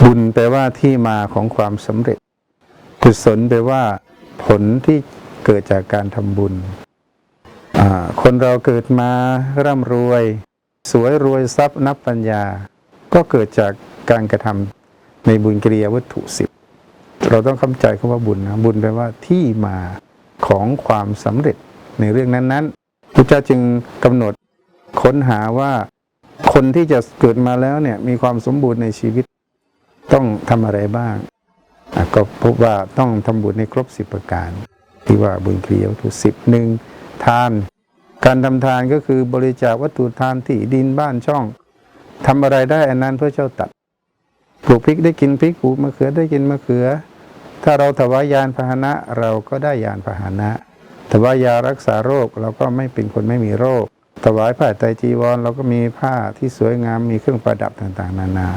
บุญแปลว่าที่มาของความสำเร็จ กุศลแปลว่าผลที่เกิดจากการทำบุญ คนเราเกิดมาร่ำรวย สวยรวยทรัพย์นับปัญญา ก็เกิดจากการกระทำในบุญกิริยาวัตถุสิบเราต้องเข้าใจคำว่าบุญนะบุญแปลว่าที่มาของความสำเร็จในเรื่องนั้นๆพระเจ้าจึงกำหนดค้นหาว่าคนที่จะเกิดมาแล้วเนี่ยมีความสมบูรณ์ในชีวิต ต้องทำอะไรบ้าง ก็พบว่าต้องทำบุญในครบสิบประการ ที่ว่าบุญเกลียวถูกสิบหนึ่งทาน การทำทานก็คือบริจาควัตถุทานที่ดินบ้านช่องทำอะไรได้อันนั้นเพื่อเจ้าตัดปลูกพริกได้กินพริกปลูกมะเขือได้กินมะเขือ ถ้าเราถวายยานพาหนะเราก็ได้ยานพาหนะ ถวายยารักษาโรคเราก็ไม่เป็นคนไม่มีโรค ถวายผ้าไตจีวรเราก็มีผ้าที่สวยงามมีเครื่องประดับต่างๆ นานา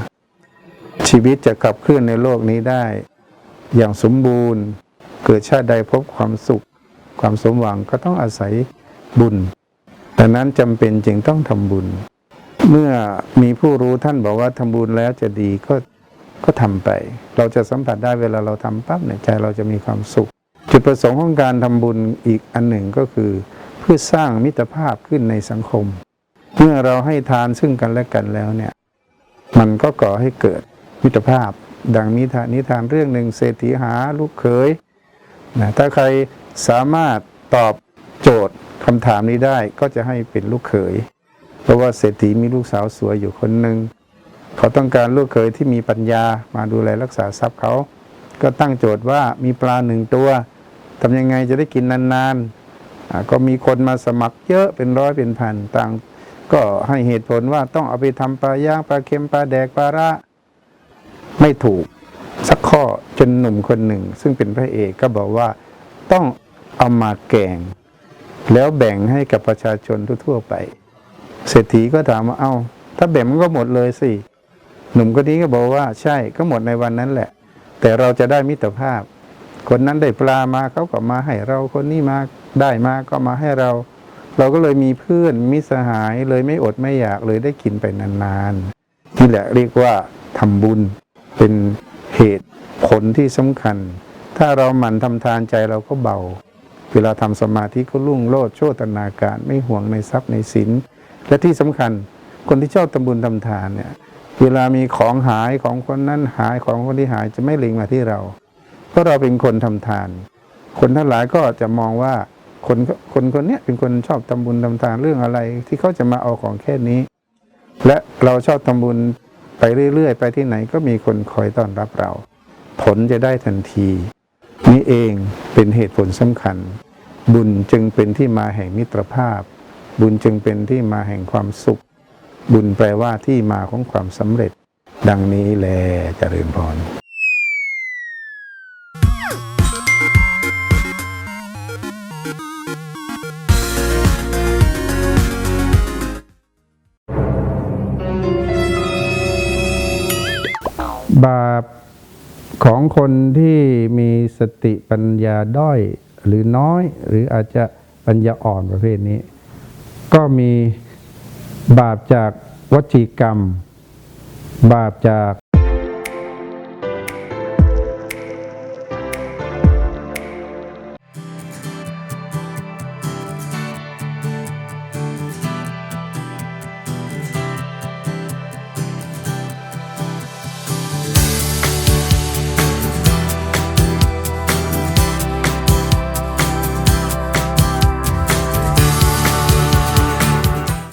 ชีวิตจะขับเคลื่อนในโลกนี้ได้ อย่างสมบูรณ์ เกิดชาติใดพบความสุข ความสมหวังก็ต้องอาศัยบุญดังนั้นจำเป็นจึงต้องทำบุญ เมื่อมีผู้รู้ท่านบอกว่าทำบุญแล้วจะดีก็ก็ทำไป เราจะสัมผัสได้เวลาเราทำปั๊บเนี่ยใจเราจะมีความสุข จุดประสงค์ของการทำบุญอีกอันหนึ่งก็คือ เพื่อสร้างมิตรภาพขึ้นในสังคม เมื่อเราให้ทานซึ่งกันและกันแล้วเนี่ย มันก็ก่อให้เกิด มิตรภาพ ดังนิทานนิทานเรื่องหนึ่งเศรษฐีหาลูกเขยนะถ้าใครสามารถตอบโจทย์คำถามนี้ได้ก็จะให้เป็นลูกเขย เพราะว่าเศรษฐีมีลูกสาวสวยอยู่คนหนึ่งเขาต้องการลูกเขยที่มีปัญญามาดูแลรักษาทรัพย์เขา ก็ตั้งโจทย์ว่ามีปลาหนึ่งตัวทำยังไงจะได้กินนานๆ ก็มีคนมาสมัครเยอะเป็นร้อยเป็นพันต่าง ก็ให้เหตุผลว่าต้องเอาไปทำปลาย่างปลาเค็มปลาแดกปลาระ ไม่ถูกสักข้อจนหนุ่มคนหนึ่ง ซึ่งเป็นพระเอกก็บอกว่าต้องเอามาแกง แล้วแบ่งให้กับประชาชนทั่วๆไป เศรษฐีก็ถามว่าเอา้า ถ้าแบ่งมันก็หมดเลยสิ หนุ่มคนนี้ก็บอกว่าใช่ก็หมดในวันนั้นแหละ แต่เราจะได้มิตรภาพ คนนั้นได้ปลามาเขาก็มาให้เราคนนี้มาได้มาก็มาให้เรา เราก็เลยมีเพื่อนมิตรสหายเลยไม่อดไม่อยากเลยได้กินไปนานๆนี่แหละเรียกว่าทำบุญ เป็นเหตุผลที่สำคัญ ถ้าเราหมั่นทำทานใจเราก็เบา เวลาทำสมาธิก็รุ่งโลดโชตนาการไม่ห่วงในทรัพย์ในสินและที่สำคัญคนที่ชอบทำบุญทำทานเนี่ยเวลามีของหายของคนนั้นหายของคนที่หายจะไม่ลิงมาที่เรา เพราะเราเป็นคนทำทาน คนทั้งหลายก็จะมองว่าคนคนคนนี้เป็นคนชอบทำบุญทำทานเรื่องอะไร ที่เขาจะมาเอาของแค่นี้ และเราชอบทำบุญ ไปเรื่อยๆ ไปที่ไหนก็มีคนคอยต้อนรับเรา ผลจะได้ทันที นี่เองเป็นเหตุผลสำคัญ บุญจึงเป็นที่มาแห่งมิตรภาพ บุญจึงเป็นที่มาแห่งความสุข บุญแปลว่าที่มาของความสำเร็จ ดังนี้แลเจริญพร บาปของคนที่มีสติปัญญาด้อยหรือน้อย หรืออาจจะปัญญาอ่อนประเภทนี้ ก็มีบาปจากวจีกรรม บาปจาก